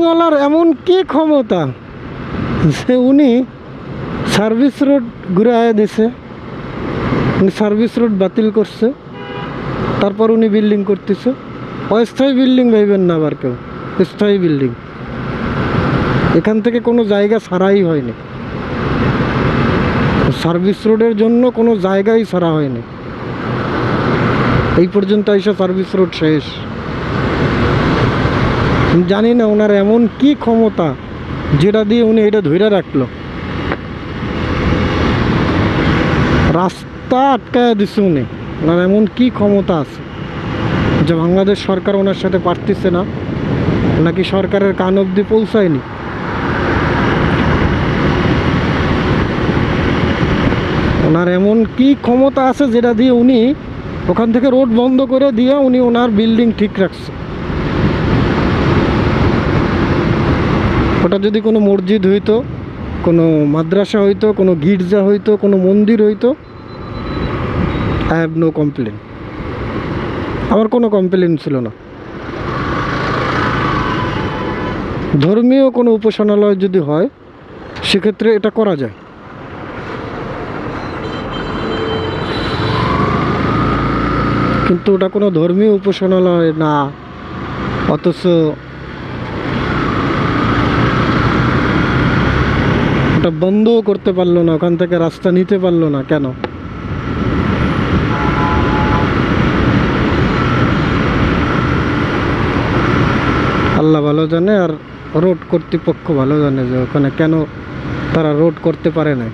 এই এমন কি ক্ষমতা? যে উনি সার্ভিস রোড ঘুরাইয়া দিছে। উনি সার্ভিস রোড বাতিল করছে। তারপর উনি বিল্ডিং করতেছে। অস্থায়ী বিল্ডিং ভাইবেন না আবার কেউ। স্থায়ী বিল্ডিং। এখান থেকে কোনো জায়গা ছাড়াই হয়নি। সার্ভিস রোডের জন্য কোনো জায়গাই ছাড়া হয়নি। এই পর্যন্ত এসে সার্ভিস রোড শেষ। জানি না ওনার এমন কি ক্ষমতা যেটা দিয়ে উনি এটা ধরে রাখল। রাস্তা আটকায় দিছে উনি। ওনার এমন কি ক্ষমতা আছে যে বাংলাদেশ সরকার ওনার সাথে পারতেছে না, নাকি সরকারের কান অবধি পৌঁছায়নি? ওনার এমন কি ক্ষমতা আছে যেটা দিয়ে উনি ওখান থেকে রোড বন্ধ করে দিয়ে উনি ওনার বিল্ডিং ঠিক রাখছে? ওটা যদি কোনো মসজিদ হইতো, কোনো মাদ্রাসা হইতো, কোনো গির্জা হইতো, কোনো মন্দির হইতো আই হ্যাভ নো কমপ্লেন আমার কোনো কমপ্লেন ছিল না। ধর্মীয় কোনো উপাসনালয় যদি হয়, সেক্ষেত্রে এটা করা যায়। কিন্তু ওটা কোনো ধর্মীয় উপাসনালয় না, অথচ ওটা বন্ধও করতে পারল না, ওখান থেকে রাস্তা নিতে পারল না, কেন? আল্লাহ ভালো জানে আর রোড কর্তৃপক্ষ ভালো জানে যে ওখানে কেন তারা রোড করতে পারে না